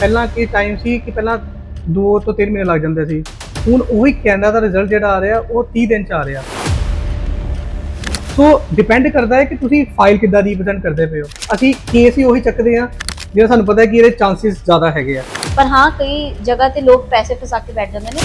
ਪਹਿਲਾਂ ਕੀ ਟਾਈਮ ਸੀ ਕਿ ਪਹਿਲਾਂ 2 ਤੋਂ 3 ਮਹੀਨੇ ਲੱਗ ਜਾਂਦੇ ਸੀ। ਹੁਣ ਉਹੀ ਕੈਨੇਡਾ ਦਾ ਰਿਜ਼ਲਟ ਜਿਹੜਾ ਆ ਰਿਹਾ ਉਹ 30 ਦਿਨ ਚ ਆ ਰਿਹਾ। ਸੋ ਡਿਪੈਂਡ ਕਰਦਾ ਹੈ ਕਿ ਤੁਸੀਂ ਫਾਈਲ ਕਿੱਦਾਂ ਦੀ ਪ੍ਰੈਜ਼ੈਂਟ ਕਰਦੇ ਪਏ ਹੋ। ਅਸੀਂ ਕੇਸ ਹੀ ਉਹੀ ਚੱਕਦੇ ਆ ਜਿਹੜਾ ਸਾਨੂੰ ਪਤਾ ਹੈ ਕਿ ਇਹਦੇ ਚਾਂਸਸ ਜ਼ਿਆਦਾ ਹੈਗੇ ਆ। ਪਰ ਹਾਂ ਕਈ ਜਗ੍ਹਾ ਤੇ ਲੋਕ ਪੈਸੇ ਫਸਾ ਕੇ ਬੈਠ ਜਾਂਦੇ ਨੇ।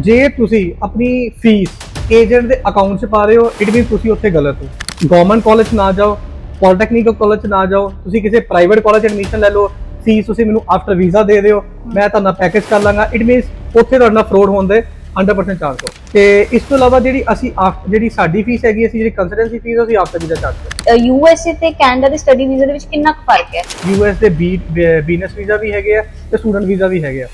ਜੇ ਤੁਸੀਂ ਆਪਣੀ ਫੀਸ ਏਜੰਟ ਦੇ ਅਕਾਊਂਟ 'ਚ ਪਾ ਰਹੇ ਹੋ ਇਟ ਮੀਨ ਤੁਸੀਂ ਉੱਥੇ ਗਲਤ ਹੋ। ਗਵਰਨਮੈਂਟ ਕਾਲਜ ਨਾ ਜਾਓ ਪੋਲੀਟੈਕਨਿਕ ਕਾਲਜ ਨਾ ਜਾਓ ਤੁਸੀਂ ਕਿਸੇ ਪ੍ਰਾਈਵੇਟ ਕਾਲਜ ਐਡਮਿਸ਼ਨ ਲੈ ਲਓ ਫੀਸ ਤੁਸੀਂ ਮੈਨੂੰ ਆਫਟਰ ਵੀਜ਼ਾ ਦੇ ਦਿਓ ਮੈਂ ਤੁਹਾਡਾ ਪੈਕੇਜ ਕਰ ਲਾਂਗਾ। ਇਟ ਮੀਨਸ ਉੱਥੇ ਤੁਹਾਡਾ ਫਰੋਡ ਹੋਣ ਦੇ 100% ਚਾਂਸ ਹੋ। ਤੇ ਇਸ ਤੋਂ ਇਲਾਵਾ ਜਿਹੜੀ ਅਸੀਂ ਆਫ- ਜਿਹੜੀ ਸਾਡੀ ਫੀਸ ਹੈਗੀ ਅਸੀਂ ਜਿਹੜੀ ਕੰਸਲਟੈਂਸੀ ਫੀਸ ਅਸੀਂ ਆਫਟਰ ਵੀਜ਼ਾ ਚਾਰਜ ਕਰਦੇ ਯੂ ਐਸ ਏ ਤੇ ਕੈਨੇਡਾ ਦੇ ਸਟੱਡੀ ਵੀਜ਼ਾ ਦੇ ਵਿੱਚ ਕਿੰਨਾ ਕੁ ਫ਼ਰਕ ਹੈ? ਯੂ ਐਸ ਦੇ ਬੀ ਬਿਜ਼ਨਸ ਵੀਜ਼ਾ ਵੀ ਹੈਗੇ ਆ ਤੇ ਸਟੂਡੈਂਟ ਵੀਜ਼ਾ ਵੀ ਹੈਗੇ ਆ।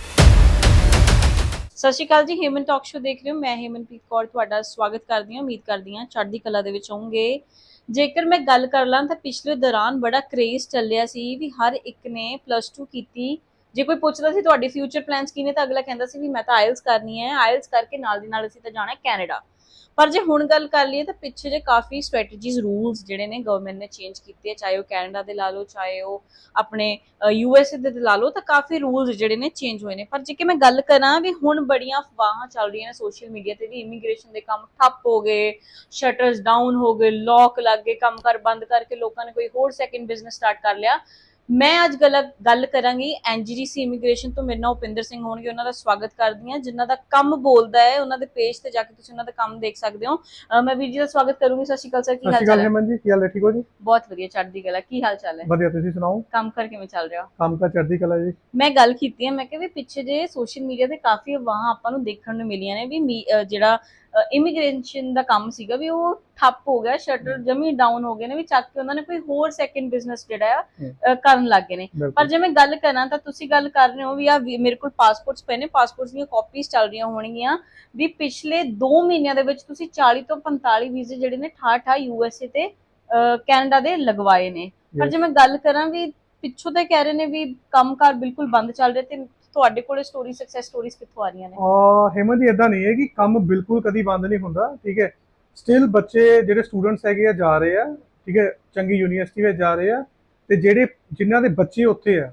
ਸਤਿ ਸ਼੍ਰੀ ਅਕਾਲ ਜੀ ਹੇਮਨ ਟਾਕ ਸ਼ੋ ਦੇਖ ਰਹੇ ਹੋ। ਮੈਂ ਹੇਮਨਪ੍ਰੀਤ ਕੌਰ ਤੁਹਾਡਾ ਸਵਾਗਤ ਕਰਦੀ ਹਾਂ ਉਮੀਦ ਕਰਦੀ ਹਾਂ ਚੜ੍ਹਦੀ ਕਲਾ ਦੇ ਵਿੱਚ ਹੋਵੋਗੇ। ਜੇਕਰ ਮੈਂ ਗੱਲ ਕਰ ਲਾਂ ਤਾਂ ਪਿਛਲੇ ਦੌਰਾਨ ਬੜਾ ਕ੍ਰੇਜ਼ ਚੱਲਿਆ ਸੀ ਵੀ ਹਰ ਇੱਕ ਨੇ ਪਲੱਸ 2 ਕੀਤੀ। ਜੇ ਕੋਈ ਪੁੱਛਦਾ ਸੀ ਤੁਹਾਡੇ ਫਿਊਚਰ ਪਲਾਨਸ ਕੀ ਨੇ ਤਾਂ ਅਗਲਾ ਕਹਿੰਦਾ ਸੀ ਵੀ ਮੈਂ ਤਾਂ ਆਇਲਸ ਕਰਨੀ ਹੈ। ਆਇਲਸ ਕਰਕੇ ਨਾਲ ਦੀ ਨਾਲ ਅਸੀਂ ਤਾਂ ਜਾਣਾ ਕੈਨੇਡਾ। ਪਰ ਜੇ ਹੁਣ ਗੱਲ ਕਰ ਲਈਏ ਤਾਂ ਪਿੱਛੇ ਜੇ ਕਾਫੀ ਸਟ੍ਰੈਟਜੀਜ਼ ਰੂਲਸ ਜਿਹੜੇ ਨੇ ਗਵਰਨਮੈਂਟ ਨੇ ਚੇਂਜ ਕੀਤੇ ਚਾਹੇ ਉਹ ਕੈਨੇਡਾ ਦੇ ਲਾ ਲਓ, ਚਾਹੇ ਉਹ ਆਪਣੇ ਯੂ ਦੇ ਲਾ ਲਓ, ਤਾਂ ਕਾਫੀ ਰੂਲਸ ਜਿਹੜੇ ਨੇ ਚੇਂਜ ਹੋਏ ਨੇ। ਪਰ ਜੇ ਕਿ ਮੈਂ ਗੱਲ ਕਰਾਂ ਵੀ ਹੁਣ ਬੜੀਆਂ ਅਫਵਾਹਾਂ ਚੱਲ ਰਹੀਆਂ ਨੇ ਸੋਸ਼ਲ ਮੀਡੀਆ ਤੇ ਵੀ ਇਮੀਗ੍ਰੇਸ਼ਨ ਦੇ ਕੰਮ ਠੱਪ ਹੋ ਗਏ ਸ਼ਟਰਸ ਡਾਊਨ ਹੋ ਗਏ ਲੋਕ ਲੱਗ ਗਏ ਕੰਮ ਕਰ ਬੰਦ ਕਰਕੇ ਲੋਕਾਂ ਨੇ ਕੋਈ ਹੋਰ ਸੈਕਿੰਡ ਬਿਜ਼ਨਸ ਸਟਾਰਟ ਕਰ ਲਿਆ। ਮੈਂ ਅੱਜ ਗੱਲ ਗੱਲ ਕਰਾਂਗੀ ਐਨਜੀਜੀਸੀ ਇਮੀਗ੍ਰੇਸ਼ਨ ਤੋਂ ਮੇਰੇ ਨਾਲ ਉਪਿੰਦਰ ਸਿੰਘ ਹੋਣਗੇ ਉਹਨਾਂ ਦਾ ਸਵਾਗਤ ਕਰਦੀ ਹਾਂ ਜਿਨ੍ਹਾਂ ਦਾ ਕੰਮ ਬੋਲਦਾ ਹੈ ਉਹਨਾਂ ਦੇ ਪੇਜ ਤੇ ਜਾ ਕੇ ਤੁਸੀਂ ਉਹਨਾਂ ਦਾ ਕੰਮ ਦੇਖ ਸਕਦੇ ਹੋ। ਮੈਂ ਵੀਰ ਜੀ ਦਾ ਸਵਾਗਤ ਕਰੂੰਗੀ ਸਤਿ ਸ਼੍ਰੀ ਅਕਾਲ ਸਰ ਕੀ ਹਾਲ ਚਾਲ ਹੈ? ਹੈਮਨ ਜੀ ਕੀ ਹਾਲ ਹੈ ਠੀਕ ਹੋ ਜੀ? ਬਹੁਤ ਵਧੀਆ ਚੜ੍ਹਦੀ ਕਲਾ ਕੀ ਹਾਲ ਚਾਲ ਹੈ? ਵਧੀਆ ਤੁਸੀਂ ਸੁਣਾਓ? ਕੰਮ ਕਰ ਕਿਵੇਂ ਚੱਲ ਰਿਹਾ? ਕੰਮ ਤਾਂ ਚੜ੍ਹਦੀ ਕਲਾ ਜੀ। ਮੈਂ ਗੱਲ ਕੀਤੀ ਹੈ ਮੈਂ ਕਿਹਾ ਵੀ ਪਿੱਛੇ ਜੇ ਸੋਸ਼ਲ ਮੀਡੀਆ ਤੇ ਕਾਫੀ ਅਫਵਾਹਾਂ ਆਪਾਂ ਨੂੰ ਦੇਖਣ ਨੂੰ ਮਿਲੀਆਂ ਨੇ ਵੀ ਜਿਹੜਾ ਇਮੀਗ੍ਰੇਸ਼ਨ ਦਾ ਕੰਮ ਸੀਗਾ ਵੀ ਉਹ ਠੱਪ ਹੋ ਗਿਆ ਸ਼ਟਰ ਜਮੀ ਡਾਊਨ ਹੋ ਗਏ ਨੇ ਵੀ ਚੱਕ ਕੇ ਉਹਨਾਂ ਨੇ ਕੋਈ ਹੋਰ ਸੈਕਿੰਡ ਬਿਜ਼ਨਸ ਜਿਹੜਾ ਆ ਕਰਨ ਲੱਗ ਗਏ ਨੇ। ਪਰ ਜੇ ਮੈਂ ਗੱਲ ਕਰਾਂ ਤਾਂ ਤੁਸੀਂ ਗੱਲ ਕਰ ਰਹੇ ਹੋ ਵੀ ਆ ਮੇਰੇ ਕੋਲ ਪਾਸਪੋਰਟਸ ਪਏ ਨੇ ਪਾਸਪੋਰਟਸ ਦੀਆਂ ਕਾਪੀਆਂ ਚੱਲ ਰਹੀਆਂ ਹੋਣਗੀਆਂ। ਵੀ ਪਿਛਲੇ 2 ਮਹੀਨਿਆਂ ਦੇ ਵਿੱਚ ਤੁਸੀਂ 40 ਤੋਂ 45 ਵੀਜ਼ੇ ਜਿਹੜੇ ਨੇ ਠਾ ਠਾ ਯੂਐਸਏ ਤੇ ਕੈਨੇਡਾ ਦੇ ਲਗਵਾਏ ਨੇ। ਪਰ. ਜੇ ਮੈਂ ਗੱਲ ਕਰਾਂ ਵੀ ਪਿੱਛੋਂ ਤੇ ਕਹਿ ਰਹੇ ਨੇ ਵੀ ਕੰਮਕਾਰ ਬਿਲਕੁਲ ਬੰਦ ਚੱਲ ਰਿਹਾ ਤੇ ਤੁਹਾਡੇ ਕੋਲੇ ਸਟੋਰੀ ਸਕਸੈਸ ਸਟੋਰੀਜ਼ ਕਿੱਥੋਂ ਆ ਰਹੀਆਂ ਨੇ? ਆ ਹੇਮਨ ਜੀ ਇਦਾਂ ਨਹੀਂ ਹੈ ਕਿ ਕੰਮ ਬਿਲਕੁਲ ਕਦੀ ਬੰਦ ਨਹੀਂ ਹੁੰਦਾ ਠੀਕ ਹੈ? ਸਟਿਲ ਬੱਚੇ ਜਿਹੜੇ ਸਟੂਡੈਂਟਸ ਹੈਗੇ ਆ ਜਾ ਰਹੇ ਆ ਠੀਕ ਹੈ? ਚੰਗੀ ਯੂਨੀਵਰਸਿਟੀ ਵਿੱਚ ਜਾ ਰਹੇ ਆ ਤੇ ਜਿਹੜੇ ਜਿਨ੍ਹਾਂ ਦੇ ਬੱਚੇ ਉੱਥੇ ਆ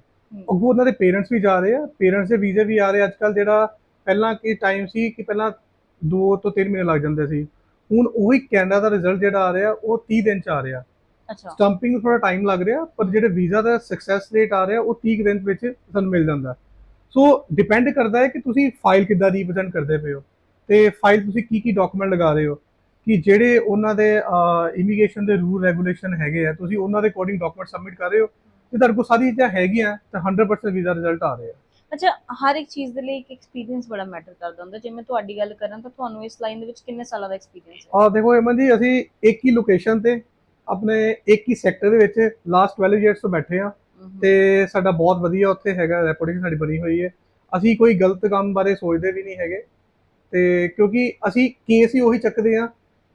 ਅੱਗੋਂ ਉਹਨਾਂ ਦੇ ਪੇਰੈਂਟਸ ਵੀ ਜਾ ਰਹੇ ਆ। ਪੇਰੈਂਟਸ ਦੇ ਵੀਜ਼ੇ ਵੀ ਆ ਰਹੇ ਅੱਜ ਕੱਲ ਜਿਹੜਾ ਪਹਿਲਾਂ ਕੀ ਟਾਈਮ ਸੀ ਕਿ ਪਹਿਲਾਂ 2 ਤੋਂ 3 ਮਹੀਨੇ ਲੱਗ ਜਾਂਦੇ ਸੀ। ਹੁਣ ਉਹੀ ਕੈਨੇਡਾ ਦਾ ਰਿਜ਼ਲਟ ਜਿਹੜਾ ਆ ਰਿਹਾ ਉਹ 30 ਦਿਨ ਚ ਆ ਰਿਹਾ। ਅੱਛਾ। ਸਟੰਪਿੰਗ ਨੂੰ ਥੋੜਾ ਟਾਈਮ ਲੱਗ ਰਿਹਾ ਪਰ ਜਿਹੜੇ ਵੀਜ਼ਾ ਦਾ ਸਕਸੈਸ ਰੇਟ ਆ ਰਿਹਾ ਉਹ 30 ਦਿਨ ਵਿੱਚ ਸਾਨੂੰ ਮਿਲ ਜਾਂਦਾ। ਸੋ ਡਿਪੈਂਡ ਕਰਦਾ ਹੈ ਕਿ ਤੁਸੀਂ ਫਾਈਲ ਕਿੱਦਾਂ ਦੀ ਪ੍ਰੈਜ਼ੈਂਟ ਕਰਦੇ ਪਏ ਹੋ ਤੇ ਫਾਈਲ ਤੁਸੀਂ ਕੀ ਕੀ ਡਾਕੂਮੈਂਟ ਲਗਾ ਰਹੇ ਹੋ ਕਿ ਜਿਹੜੇ ਉਹਨਾਂ ਦੇ ਇਮੀਗ੍ਰੇਸ਼ਨ ਦੇ ਰੂਲ ਰੈਗੂਲੇਸ਼ਨ ਹੈਗੇ ਆ ਤੁਸੀਂ ਉਹਨਾਂ ਦੇ ਅਕੋਰਡਿੰਗ ਡਾਕੂਮੈਂਟ ਸਬਮਿਟ ਕਰ ਰਹੇ ਹੋ ਤੇ ਤੁਹਾਡੇ ਕੋਲ ਸਾਰੀ ਚੀਜ਼ਾਂ ਹੈਗੀਆਂ ਤਾਂ 100% ਵੀਜ਼ਾ ਰਿਜ਼ਲਟ ਆ ਰਹੇ ਅੱਛਾ ਹਰ ਇੱਕ ਚੀਜ਼ ਦੇ ਲਈ ਇੱਕ ਐਕਸਪੀਰੀਅੰਸ ਬੜਾ ਮੈਟਰ ਕਰਦਾ ਹੁੰਦਾ। ਜੇ ਮੈਂ ਤੁਹਾਡੀ ਗੱਲ ਕਰਾਂ ਤਾਂ ਤੁਹਾਨੂੰ ਇਸ ਲਾਈਨ ਦੇ ਵਿੱਚ ਕਿੰਨੇ ਸਾਲਾਂ ਦਾ ਐਕਸਪੀਰੀਅੰਸ ਹੈ? ਆ ਦੇਖੋ ਅਮਨ ਜੀ ਅਸੀਂ ਇੱਕ ਹੀ ਲੋਕੇਸ਼ਨ ਤੇ ਆਪਣੇ ਇੱਕ ਹੀ ਸੈਕਟਰ ਦੇ ਵਿੱਚ ਲਾਸਟ 12 ਇਅਰਸ ਤੋਂ ਬੈਠੇ ਆ ਤੇ ਸਾਡਾ ਬਹੁਤ ਵਧੀਆ ਉੱਥੇ ਹੈਗਾ ਰੈਪੂਟੇਸ਼ਨ ਸਾਡੀ ਬਣੀ ਹੋਈ ਹੈ। ਅਸੀਂ ਕੋਈ ਗਲਤ ਕੰਮ ਬਾਰੇ ਸੋਚਦੇ ਵੀ ਨਹੀਂ ਹੈਗੇ। ਤੇ ਕਿਉਂਕਿ ਅਸੀਂ ਕੇਸ ਹੀ ਉਹੀ ਚੱਕਦੇ ਆ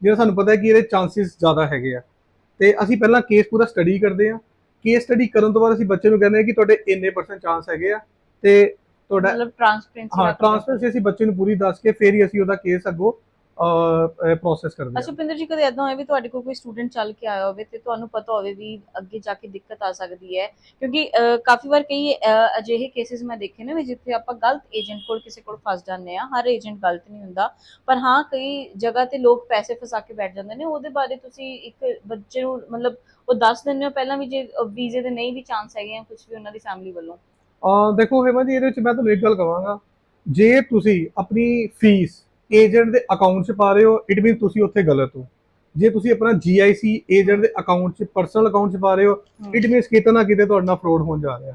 ਜਿਹੜਾ ਸਾਨੂੰ ਪਤਾ ਹੈ ਕਿ ਇਹਦੇ ਚਾਂਸਸ ਜ਼ਿਆਦਾ ਹੈਗੇ ਆ। ਤੇ ਅਸੀਂ ਪਹਿਲਾਂ ਕੇਸ ਪੂਰਾ ਸਟੱਡੀ ਕਰਦੇ ਆ ਕੇਸ ਸਟੱਡੀ ਕਰਨ ਤੋਂ ਬਾਅਦ ਅਸੀਂ ਬੱਚੇ ਨੂੰ ਕਹਿੰਦੇ ਆ ਕਿ ਤੁਹਾਡੇ ਇੰਨੇ ਪਰਸੈਂਟ ਚਾਂਸ ਹੈਗੇ ਆ। ਤੇ ਤੁਹਾਡਾ ਮਤਲਬ ਟ੍ਰਾਂਸਪੇਰੈਂਸੀ ਹਾਂ ਟ੍ਰਾਂਸਫਰੈਂਸੀ ਅਸੀਂ ਬੱਚੇ ਨੂੰ ਪੂਰੀ ਦੱਸ ਕੇ ਫੇਰ ਹੀ ਅਸੀਂ ਉਹਦਾ ਕੇਸ ਅੱਗੋਂ ਪ੍ਰੋਸੈਸ ਕਰਦੇ ਅੱਛਾ ਆ। ਭੁਪਿੰਦਰ ਜੀ ਕਦੇ ਇਦਾਂ ਹੋਇਆ ਵੀ ਤੁਹਾਡੇ ਕੋਲ ਕੋਈ ਸਟੂਡੈਂਟ ਚੱਲ ਕੇ ਆਇਆ ਹੋਵੇ ਤੇ ਤੁਹਾਨੂੰ ਪਤਾ ਹੋਵੇ ਵੀ ਅੱਗੇ ਜਾ ਕੇ ਦਿੱਕਤ ਆ ਸਕਦੀ ਹੈ? ਕਿਉਂਕਿ ਕਾਫੀ ਵਾਰ ਕਈ ਅਜਿਹੇ ਕੇਸਿਸ ਮੈਂ ਦੇਖੇ ਨੇ ਵੀ ਜਿੱਥੇ ਆਪਾਂ ਗਲਤ ਏਜੰਟ ਕੋਲ ਕਿਸੇ ਕੋਲ ਫਸ ਜਾਂਦੇ ਆ ਹਰ ਏਜੰਟ ਗਲਤ ਨਹੀਂ ਹੁੰਦਾ। ਪਰ ਹਾਂ ਕਈ ਜਗ੍ਹਾ ਤੇ ਲੋਕ ਪੈਸੇ ਫਸਾ ਕੇ ਬੈਠ ਜਾਂਦੇ ਨੇ ਉਹਦੇ ਬਾਰੇ ਤੁਸੀਂ ਇੱਕ ਬੱਚੇ ਨੂੰ ਮਤਲਬ ਉਹ ਦੱਸ ਦਿੰਦੇ ਹੋ ਪਹਿਲਾਂ ਵੀ ਜੇ ਵੀਜ਼ੇ ਦੇ ਨਹੀਂ ਵੀ ਚਾਂਸ ਹੈਗੇ ਆ ਕੁਝ ਵੀ ਉਹਨਾਂ ਦੀ ਫੈਮਿਲੀ ਵੱਲੋਂ। ਅਹ ਦੇਖੋ ਹੇਮਾ ਜੀ ਇਹਦੇ ਵਿੱਚ ਮੈਂ ਤੁਹਾਨੂੰ ਇੱਕ ਗੱਲ ਕਹਾਂਗਾ ਜੇ ਤੁਸੀਂ ਆਪਣੀ ਫੀਸ ਏਜੰਟ ਦੇ ਅਕਾਊਂਟ 'ਚ ਪਾ ਰਹੇ ਹੋ ਇਟ ਮੀਨ ਤੁਸੀਂ ਉੱਥੇ ਗਲਤ ਹੋ। ਜੇ ਤੁਸੀਂ ਆਪਣਾ GIC ਏਜੰਟ ਦੇ ਅਕਾਊਂਟ 'ਚ ਪਰਸਨਲ ਅਕਾਊਂਟ 'ਚ ਪਾ ਰਹੇ ਹੋ ਇਟ ਮੀਨਸ ਕਿਤੇ ਨਾ ਕਿਤੇ ਤੁਹਾਡਾ ਫਰੋਡ ਹੋਣ ਜਾ ਰਿਹਾ।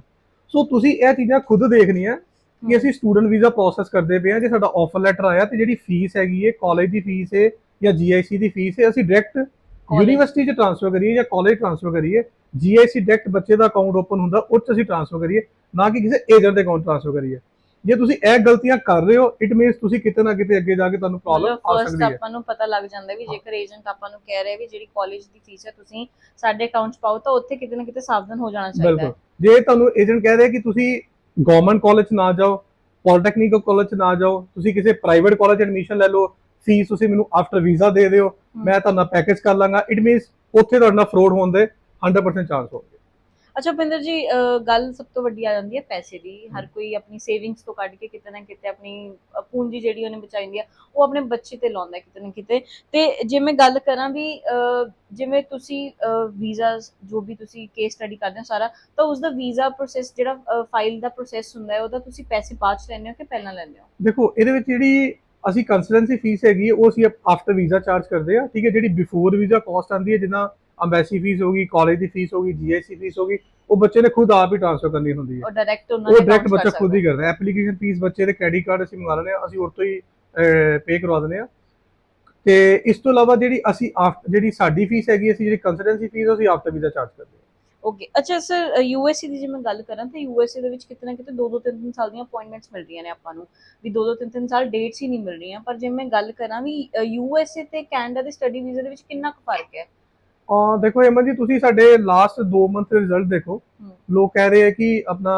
ਸੋ ਤੁਸੀਂ ਇਹ ਚੀਜ਼ਾਂ ਖੁਦ ਦੇਖਣੀਆਂ ਕਿ ਅਸੀਂ ਸਟੂਡੈਂਟ ਵੀਜ਼ਾ ਪ੍ਰੋਸੈਸ ਕਰਦੇ ਪਏ ਹਾਂ ਜੇ ਸਾਡਾ ਆਫਰ ਲੈਟਰ ਆਇਆ ਤੇ ਜਿਹੜੀ ਫੀਸ ਹੈਗੀ ਹੈ ਕਾਲਜ ਦੀ ਫੀਸ ਹੈ ਜਾਂ GIC ਦੀ ਫੀਸ ਹੈ ਅਸੀਂ ਡਾਇਰੈਕਟ ਯੂਨੀਵਰਸਿਟੀ 'ਚ ਟ੍ਰਾਂਸਫਰ ਕਰੀਏ ਜਾਂ ਕਾਲਜ ਟ੍ਰਾਂਸਫਰ ਕਰੀਏ GIC ਡਾਇਰੈਕਟ ਬੱਚੇ ਦਾ ਅਕਾਊਂਟ ਓਪਨ ਹੁੰਦਾ ਉਹ 'ਚ ਅਸੀਂ ਟ੍ਰਾਂਸਫਰ ਕਰੀਏ ਨਾ ਕਿ ਕਿਸੇ ਏਜੰਟ ਦੇ ਅਕਾਊਂਟ ਟ੍ਰਾਂਸਫਰ ਕਰੀਏ। ਜੇ ਤੁਸੀਂ ਇਹ ਗਲਤੀਆਂ ਕਰ ਰਹੇ ਹੋ ਇਟ ਮੀਨਸ ਤੁਸੀਂ ਕਿਤੇ ਨਾ ਕਿਤੇ ਅੱਗੇ ਜਾ ਕੇ ਤੁਹਾਨੂੰ ਪ੍ਰੋਬਲਮ ਆ ਸਕਦੀ ਹੈ। ਆਪਾਂ ਨੂੰ ਪਤਾ ਲੱਗ ਜਾਂਦਾ ਵੀ ਜੇਕਰ ਏਜੰਟ ਆਪਾਂ ਨੂੰ ਕਹਿ ਰਿਹਾ ਵੀ ਜਿਹੜੀ ਕਾਲਜ ਦੀ ਫੀਸ ਹੈ ਤੁਸੀਂ ਸਾਡੇ ਅਕਾਊਂਟ 'ਚ ਪਾਓ ਤਾਂ ਉੱਥੇ ਕਿਤੇ ਨਾ ਕਿਤੇ ਸਾਵਧਾਨ ਹੋ ਜਾਣਾ ਚਾਹੀਦਾ ਬਿਲਕੁਲ। ਜੇ ਤੁਹਾਨੂੰ ਏਜੰਟ ਕਹਿ ਰਿਹਾ ਕਿ ਤੁਸੀਂ ਗਵਰਨਮੈਂਟ ਕਾਲਜ ਨਾ ਜਾਓ ਪੋਲੀਟੈਕਨਿਕ ਕਾਲਜ ਨਾ ਜਾਓ ਤੁਸੀਂ ਕਿਸੇ ਪ੍ਰਾਈਵੇਟ ਕਾਲਜ ਐਡਮਿਸ਼ਨ ਲੈ ਲਓ ਫੀਸ ਤੁਸੀਂ ਮੈਨੂੰ ਆਫਟਰ ਵੀਜ਼ਾ ਦੇ ਦਿਓ ਮੈਂ ਤੁਹਾਡਾ ਪੈਕੇਜ ਕਰ ਲਾਂਗਾ ਇਟ ਮੀਨਸ ਉੱਥੇ ਤੁਹਾਡਾ ਫਰੋਡ ਹੋਣ ਦੇ 100% ਚਾਂਸ ਹੋਣਗੇ। ਅੱਛਾ ਭਿੰਦਰ ਜੀ ਗੱਲ ਸਭ ਤੋਂ ਵੱਡੀ ਆ ਜਾਂਦੀ ਹੈ ਪੈਸੇ ਦੀ। ਹਰ ਕੋਈ ਆਪਣੀ ਸੇਵਿੰਗਸ ਤੋਂ ਕੱਢ ਕੇ ਕਿਤੇ ਨਾ ਕਿਤੇ ਆਪਣੀ ਪੂੰਜੀ ਜਿਹੜੀ ਉਹਨੇ ਬਚਾਈ ਹੁੰਦੀ ਆ ਉਹ ਆਪਣੇ ਬੱਚੇ ਤੇ ਲਾਉਂਦਾ ਕਿਤੇ ਨਾ ਕਿਤੇ। ਤੇ ਜੇ ਮੈਂ ਗੱਲ ਕਰਾਂ ਵੀ ਜਿਵੇਂ ਤੁਸੀਂ ਵੀਜ਼ਾ ਜੋ ਵੀ ਤੁਸੀਂ ਕੇਸ ਸਟੱਡੀ ਕਰਦੇ ਹੋ ਸਾਰਾ ਤਾਂ ਉਸ ਦਾ ਵੀਜ਼ਾ ਪ੍ਰੋਸੈਸ ਜਿਹੜਾ ਫਾਈਲ ਦਾ ਪ੍ਰੋਸੈਸ ਹੁੰਦਾ ਹੈ ਉਹਦਾ ਤੁਸੀਂ ਪੈਸੇ ਬਾਅਦ ਚ ਲੈਂਦੇ ਹੋ ਕਿ ਪਹਿਲਾਂ ਲੈਂਦੇ ਹੋ? ਦੇਖੋ ਇਹਦੇ ਵਿੱਚ ਜਿਹੜੀ ਅਸੀਂ ਕੰਸਲਟੈਂਸੀ ਫੀਸ ਹੈਗੀ ਉਹ ਅਸੀਂ ਆਫਟਰ ਵੀਜ਼ਾ ਚਾਰਜ ਕਰਦੇ ਆ। ਠੀਕ ਹੈ ਜਿਹੜੀ ਬਿਫੋਰ ਵੀਜ਼ਾ ਕਾਸਟ ਆਂਦੀ ਹੈ ਜਿੱਦਾਂ ਅੰਬੈਸੀ ਫੀਸ ਹੋਗੀ ਕਾਲਜ ਦੀ ਫੀਸ ਹੋਗੀ ਜੀਆਈਸੀ ਫੀਸ ਹੋਗੀ ਉਹ ਬੱਚੇ ਨੇ ਖੁਦ ਆਪ ਹੀ ਟ੍ਰਾਂਸਫਰ ਕਰਨੀ ਹੁੰਦੀ ਹੈ। ਉਹ ਡਾਇਰੈਕਟ ਉਹਨਾਂ ਉਹ ਦੇ ਡਾਇਰੈਕਟ ਬੱਚਾ ਖੁਦ ਹੀ ਕਰਦਾ ਐਪਲੀਕੇਸ਼ਨ ਫੀਸ ਬੱਚੇ ਦੇ ਕ੍ਰੈਡਿਟ ਕਾਰਡ ਅਸੀਂ ਮੰਗਾ ਲੈਂਦੇ ਆ ਅਸੀਂ ਉਹ ਤੋਂ ਹੀ ਪੇ ਕਰਵਾ ਦਿੰਦੇ ਆ ਤੇ ਇਸ ਤੋਂ ਇਲਾਵਾ ਜਿਹੜੀ ਅਸੀਂ ਜਿਹੜੀ ਸਾਡੀ ਫੀਸ ਹੈਗੀ ਅਸੀਂ ਜਿਹੜੀ ਕੰਸਲਟੈਂਸੀ ਫੀਸ ਅਸੀਂ ਆਫਟਰ ਵੀਜ਼ਾ ਚਾਰਜ ਕਰਦੇ ਹਾਂ। ਓਕੇ ਅੱਛਾ ਸਰ ਯੂਐਸਏ ਦੀ ਜੇ ਮੈਂ ਗੱਲ ਕਰਾਂ ਤਾਂ ਯੂਐਸਏ ਦੇ ਵਿੱਚ ਕਿਤੇ ਨਾ ਕਿਤੇ 2-2 3-3 ਸਾਲ ਦੀਆਂ ਅਪਾਇੰਟਮੈਂਟਸ ਮਿਲ ਰਹੀਆਂ ਨੇ ਆਪਾਂ ਨੂੰ। ਵੀ 2-2 3-3 ਸਾਲ ਡੇਟਸ ਹੀ ਨਹੀਂ ਮਿਲ ਰਹੀਆਂ ਪਰ ਜੇ ਮੈਂ ਗੱਲ ਕਰਾਂ ਵੀ ਯੂਐਸਏ ਤੇ ਕੈਨੇਡਾ ਦੇ ਸਟੱਡੀ ਵੀਜ਼ਾ ਦੇ ਵਿੱਚ ਕਿੰਨਾ ਕੁ ਫ਼ਰਕ ਹੈ? ਆ ਦੇਖੋ ਅਮਨ ਜੀ ਤੁਸੀਂ ਸਾਡੇ ਲਾਸਟ 2 ਮੰਥ ਦੇ ਰਿਜ਼ਲਟ ਦੇਖੋ। ਲੋਕ ਕਹਿ ਰਹੇ ਆ ਕਿ ਆਪਣਾ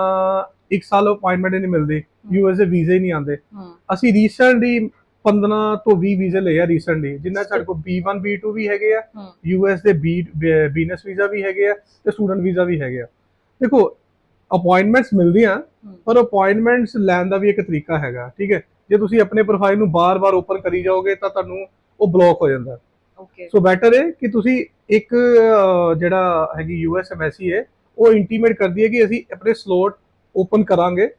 1 ਸਾਲ ਅਪਾਇੰਟਮੈਂਟ ਨਹੀਂ ਮਿਲਦੀ ਯੂਐਸ ਦੇ ਵੀਜ਼ੇ ਹੀ ਨਹੀਂ ਆਉਂਦੇ। ਅਸੀਂ ਰੀਸੈਂਟਲੀ 15 ਤੋਂ 20 ਵੀਜ਼ੇ ਲਏ ਆ ਰੀਸੈਂਟਲੀ ਜਿਨ੍ਹਾਂ 'ਚ ਸਾਡੇ ਕੋਲ B1 B2 ਵੀ ਹੈਗੇ ਆ ਯੂਐਸ ਦੇ ਬੀ ਬਿਜ਼ਨਸ ਵੀਜ਼ਾ ਵੀ ਹੈਗੇ ਆ ਤੇ ਸਟੂਡੈਂਟ ਵੀਜ਼ਾ ਵੀ ਹੈਗੇ ਆ। ਦੇਖੋ ਅਪਾਇੰਟਮੈਂਟਸ ਮਿਲਦੀਆਂ। ਪਰ ਅਪਾਇੰਟਮੈਂਟਸ ਲੈਣ ਦਾ ਵੀ ਇੱਕ ਤਰੀਕਾ ਹੈਗਾ ਠੀਕ ਹੈ? ਜੇ ਤੁਸੀਂ ਆਪਣੇ ਪ੍ਰੋਫਾਈਲ ਨੂੰ ਬਾਰ-ਬਾਰ ਓਪਨ ਕਰੀ ਜਾਓਗੇ ਤਾਂ ਤੁਹਾਨੂੰ ਉਹ ਬਲੌਕ ਹੋ ਜਾਂਦਾ। ਸੋ ਬੈਟਰ ਹੈ ਕਿ ਤੁਸੀਂ ਇੱਕ ਜਿਹੜਾ ਹੈਗੀ ਯੂਐਸ ਐਮਬੈਸੀ ਹੈ ਉਹ ਇੰਟੀਮੇਟ ਕਰਦੀ ਹੈ ਕਿ ਅਸੀਂ ਆਪਣੇ ਸਲੋਟ ਓਪਨ ਕਰਾਂਗੇ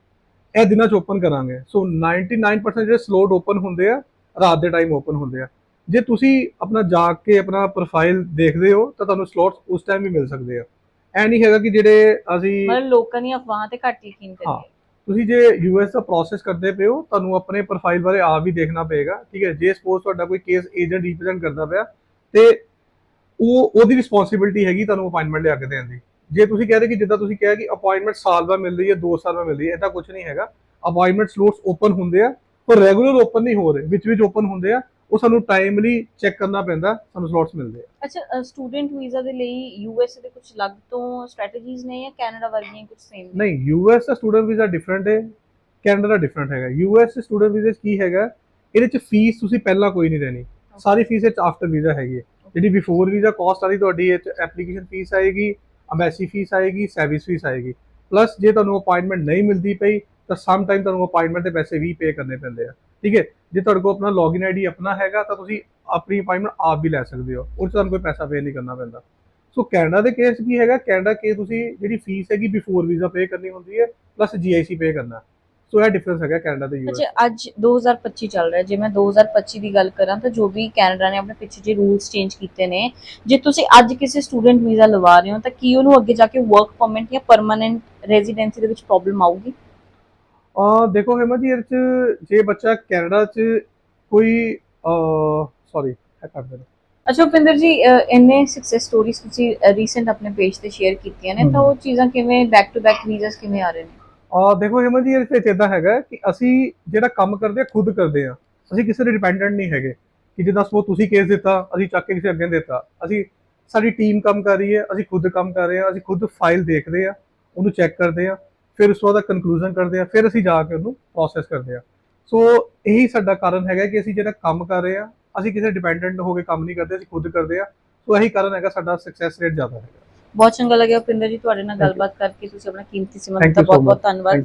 ਇਹ ਦਿਨਾਂ 'ਚ ਓਪਨ ਕਰਾਂਗੇ। ਸੋ 99% ਜਿਹੜੇ ਸਲੋਟ ਓਪਨ ਹੁੰਦੇ ਆ ਰਾਤ ਦੇ ਟਾਈਮ ਓਪਨ ਹੁੰਦੇ ਆ। ਜੇ ਤੁਸੀਂ ਆਪਣਾ ਜਾ ਕੇ ਆਪਣਾ ਪ੍ਰੋਫਾਈਲ ਦੇਖਦੇ ਹੋ ਤਾਂ ਤੁਹਾਨੂੰ ਸਲੋਟਸ ਉਸ ਟਾਈਮ ਵੀ ਮਿਲ ਸਕਦੇ ਆ। ਐ ਨਹੀਂ ਹੈਗਾ ਕਿ ਜਿਹੜੇ ਅਸੀਂ ਮਤਲਬ ਲੋਕਾਂ ਦੀਆਂ ਅਫਵਾਹਾਂ ਤੇ ਘੱਟ ਯਕੀਨ। ਕਰੀਏ। ਤੁਸੀਂ ਜੇ ਯੂਐਸ ਦਾ ਪ੍ਰੋਸੈਸ ਕਰਦੇ ਪਏ ਹੋ, ਤੁਹਾਨੂੰ ਆਪਣੇ ਪ੍ਰੋਫਾਈਲ ਬਾਰੇ ਆਪ ਵੀ ਦੇਖਣਾ ਪਏਗਾ, ਠੀਕ ਹੈ? ਜੇ ਸਪੋਜ਼ ਤੁਹਾਡਾ ਕੋਈ ਕੇਸ ਏਜੰਟ ਰਿਪਰੈਜ਼ੈਂਟ ਕਰਦਾ ਪਿਆ, ਤੇ ਉਹ, ਉਹਦੀ ਰਿਸਪੌਂਸਿਬਿਲਟੀ ਹੈਗੀ ਤੁਹਾਨੂੰ ਅਪਾਇੰਟਮੈਂਟ ਲਿਆ ਕੇ ਦੇਣ ਦੀ। ਜੇ ਤੁਸੀਂ ਕਹਦੇ ਕਿ ਜਿੱਦਾਂ ਤੁਸੀਂ ਕਿਹਾ ਕਿ ਅਪਾਇੰਟਮੈਂਟ ਸਾਲ ਬਾਅਦ ਮਿਲਦੀ ਹੈ 2 ਸਾਲ ਬਾਅਦ ਮਿਲਦੀ ਹੈ ਇਹਦਾ ਕੁਝ ਨਹੀਂ ਹੈਗਾ। ਅਪਾਇੰਟਮੈਂਟ ਸਲੋਟਸ ਓਪਨ ਹੁੰਦੇ ਆ, ਪਰ ਰੈਗੂਲਰ ਓਪਨ ਨਹੀਂ ਹੋ ਰਹੇ ਵਿੱਚ ਵਿੱਚ ਓਪਨ ਹੁੰਦੇ ਆ ਉਹ ਸਾਨੂੰ ਟਾਈਮਲੀ ਚੈੱਕ ਕਰਨਾ ਪੈਂਦਾ ਸਾਨੂੰ ਸਲੋਟਸ ਮਿਲਦੇ ਆ। ਅੱਛਾ ਸਟੂਡੈਂਟ ਵੀਜ਼ਾ ਦੇ ਲਈ ਯੂਐਸਏ ਦੇ ਕੁਝ ਅਲੱਗ ਤੋਂ ਸਟ੍ਰੈਟਜੀਜ਼ ਨੇ ਜਾਂ ਕੈਨੇਡਾ ਵਰਗੀਆਂ ਕੁਝ ਸੇਮ ਨੇ? ਨਹੀਂ ਯੂਐਸ ਦਾ ਸਟੂਡੈਂਟ ਵੀਜ਼ਾ ਡਿਫਰੈਂਟ ਹੈ ਕੈਨੇਡਾ ਦਾ ਡਿਫਰੈਂਟ ਹੈਗਾ। ਯੂਐਸ ਸਟੂਡੈਂਟ ਵੀਜ਼ਾ ਕੀ ਹੈਗਾ ਇਹਦੇ 'ਚ ਫੀਸ ਤੁਸੀਂ ਪਹਿਲਾਂ ਕੋਈ ਨਹੀਂ ਦੇਣੀ। ਸਾਰੀ ਫੀਸ ਇਹ 'ਚ ਆਫਟਰ ਵੀਜ਼ਾ ਹੈਗੀ ਹੈ। ਜਿਹੜੀ ਬਿਫੋਰ ਵੀਜ਼ਾ ਕਾਸਟ ਆਦੀ ਤੁਹਾਡੀ ਇਹ 'ਚ ਐਪਲੀਕੇਸ਼ਨ ਫੀਸ ਆਏਗੀ ਅੰਬੈਸੀ ਫੀਸ ਆਏਗੀ ਸਰਵਿਸ ਫੀਸ ਆਏਗੀ। ਪਲੱਸ ਜੇ ਤੁਹਾਨੂੰ ਅਪਾਇੰਟਮੈਂਟ ਨਹੀਂ ਮਿਲਦੀ ਪਈ ਤਾਂ ਸਮ ਟਾਈਮ ਤੁਹਾਨੂੰ ਅਪਾਇੰਟਮੈਂਟ ਦੇ ਪੈਸੇ ਵੀ ਪੇ ਕਰਨੇ ਪੈਂਦੇ ਆ। ਠੀਕ ਹੈ, ਜੇ ਤੁਹਾਡੇ ਕੋਲ ਆਪਣਾ ਲੌਗਇਨ ਆਈਡੀ ਆਪਣਾ ਹੈਗਾ, ਤਾਂ ਤੁਸੀਂ ਆਪਣੀ ਅਪਾਇੰਟਮੈਂਟ ਆਪ ਵੀ ਲੈ ਸਕਦੇ ਹੋ, ਉਹ 'ਚ ਤੁਹਾਨੂੰ ਕੋਈ ਪੈਸਾ ਪੇ ਨਹੀਂ ਕਰਨਾ ਪੈਂਦਾ। ਸੋ ਕੈਨੇਡਾ ਦੇ ਕੇਸ ਕੀ ਹੈਗਾ? ਕੈਨੇਡਾ ਕੇ ਤੁਸੀਂ ਜਿਹੜੀ ਫੀਸ ਹੈਗੀ ਬਿਫੋਰ ਵੀਜ਼ਾ ਪੇ ਕਰਨੀ ਹੁੰਦੀ ਹੈ ਪਲੱਸ ਜੀਆਈਸੀ ਪੇ ਕਰਨਾ। ਸੋ ਇਹ ਡਿਫਰੈਂਸ ਹੈਗਾ ਕੈਨੇਡਾ ਤੇ ਯੂਐਸ ਅੱਛਾ, ਅੱਜ 2025 ਚੱਲ ਰਿਹਾ। ਜੇ ਮੈਂ 2025 ਦੀ ਗੱਲ ਕਰਾਂ, ਤਾਂ ਜੋ ਵੀ ਕੈਨੇਡਾ ਨੇ ਆਪਣੇ ਪਿੱਛੇ ਜੇ ਰੂਲਸ ਚੇਂਜ ਕੀਤੇ ਨੇ, ਜੇ ਤੁਸੀਂ ਅੱਜ ਕਿਸੇ ਸਟੂਡੈਂਟ ਵੀਜ਼ਾ ਲਵਾ ਰਹੇ ਹੋ, ਤਾਂ ਕੀ ਉਹਨੂੰ ਅੱਗੇ ਜਾ ਕੇ ਵਰਕ ਪਰਮਿਟ ਜਾਂ ਪਰਮਨੈਂਟ ਰੈਜ਼ੀਡੈਂਸੀ ਦੇ ਵਿੱਚ ਪ੍ਰੋਬਲਮ ਆਊਗੀ? ਆ ਦੇਖੋ ਹਿਮਤ ਜੀ ਇਹਦੇ ਚ ਜੇ ਬੱਚਾ ਕੈਨੇਡਾ ਚ ਕੋਈ ਸੌਰੀ ਇਹ ਕਰ ਦੇਣਾ ਅੱਛਾ ਉਪਿੰਦਰ ਜੀ ਇੰਨੇ ਸਕਸੈਸ ਸਟੋਰੀਜ਼ ਤੁਸੀਂ ਰੀਸੈਂਟ ਆਪਣੇ ਪੇਜ ਤੇ ਸ਼ੇਅਰ ਕੀਤੀਆਂ ਨੇ ਤਾਂ ਉਹ ਚੀਜ਼ਾਂ ਕਿਵੇਂ ਬੈਕ ਟੂ ਬੈਕ ਵੀਜ਼ਾਸ ਕਿਵੇਂ ਆ ਰਹੇ ਨੇ? ਆ ਦੇਖੋ ਹਿਮਤ ਜੀ ਵਿੱਚ ਇਦਾਂ ਹੈਗਾ ਕਿ ਅਸੀਂ ਜਿਹੜਾ ਕੰਮ ਕਰਦੇ ਆ ਖੁਦ ਕਰਦੇ ਆ। ਅਸੀਂ ਕਿਸੇ ਦੇ ਡਿਪੈਂਡੈਂਟ ਨਹੀਂ ਹੈਗੇ ਕਿ ਜਿੱਦਾਂ ਸਪੋ ਤੁਸੀਂ ਕੇਸ ਦਿੱਤਾ ਅਸੀਂ ਚੱਕ ਕੇ ਕਿਸੇ ਅੱਗੇ ਦਿੱਤਾ। ਅਸੀਂ ਸਾਡੀ ਟੀਮ ਕੰਮ ਕਰ ਰਹੀ ਹੈ ਅਸੀਂ ਖੁਦ ਕੰਮ ਕਰ ਰਹੇ ਆ ਅਸੀਂ ਖੁਦ ਫਾਈਲ ਦੇਖਦੇ ਆ ਉਹਨੂੰ ਚੈੱਕ ਕਰਦੇ ਆ ਫਿਰ ਉਸ ਤੋਂ ਬਾਅਦ ਕਨਕਲੂਜਨ ਕਰਦੇ ਆ, ਫਿਰ ਅਸੀਂ ਜਾ ਕੇ ਉਹਨੂੰ ਪ੍ਰੋਸੈਸ ਕਰਦੇ ਆ। ਸੋ ਇਹੀ ਸਾਡਾ ਕਾਰਨ ਹੈਗਾ ਕਿ ਅਸੀਂ ਜਿਹੜਾ ਕੰਮ ਕਰ ਰਹੇ ਆ, ਅਸੀਂ ਕਿਸੇ ਡਿਪੈਂਡੈਂਟ ਹੋ ਕੇ ਕੰਮ ਨਹੀਂ ਕਰਦੇ, ਅਸੀਂ ਖੁਦ ਕਰਦੇ ਆ। ਸੋ ਇਹੀ ਕਾਰਨ ਹੈਗਾ ਸਾਡਾ ਸਕਸੈਸ ਰੇਟ ਜ਼ਿਆਦਾ ਹੈਗਾ। ਬਹੁਤ ਚੰਗਾ ਲੱਗਿਆ ਉਪਿੰਦਰ ਜੀ ਤੁਹਾਡੇ ਨਾਲ ਗੱਲਬਾਤ ਕਰਕੇ ਤੁਸੀਂ ਆਪਣਾ ਕੀਮਤੀ ਸਮਾਂ ਦਿੱਤਾ ਬਹੁਤ ਬਹੁਤ. ਧੰਨਵਾਦ।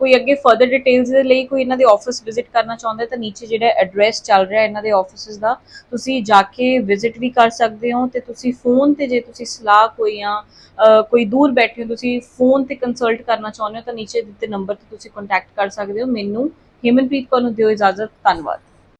ਕੋਈ ਅੱਗੇ ਫਰਦਰ ਡਿਟੇਲਸ ਦੇ ਲਈ ਕੋਈ ਇਹਨਾਂ ਦੇ ਆਫਿਸ ਵਿਜ਼ਿਟ ਕਰਨਾ ਚਾਹੁੰਦੇ ਤਾਂ ਨੀਚੇ ਜਿਹੜਾ ਐਡਰੈਸ ਚੱਲ ਰਿਹਾ ਇਹਨਾਂ ਦੇ ਆਫਿਸਿਸ ਦਾ ਤੁਸੀਂ ਜਾ ਕੇ ਵਿਜ਼ਿਟ ਵੀ ਕਰ ਸਕਦੇ ਹੋ ਤੇ ਤੁਸੀਂ ਫੋਨ ਤੇ ਜੇ ਤੁਸੀਂ ਸਲਾਹ ਕੋਈ ਅਹ ਕੋਈ ਦੂਰ ਬੈਠੇ ਹੋ ਤੁਸੀਂ ਫੋਨ ਤੇ ਕੰਸਲਟ ਕਰਨਾ ਚਾਹੁੰਦੇ ਹੋ ਤਾਂ ਨੀਚੇ ਦਿੱਤੇ ਨੰਬਰ ਤੇ ਤੁਸੀਂ ਕੰਟੈਕਟ ਕਰ ਸਕਦੇ ਹੋ। ਮੈਨੂੰ ਹਿਮਨਪ੍ਰੀਤ ਕੌਰ ਨੂੰ ਦਿਓ ਇਜਾਜ਼ਤ। ਧੰਨਵਾਦ।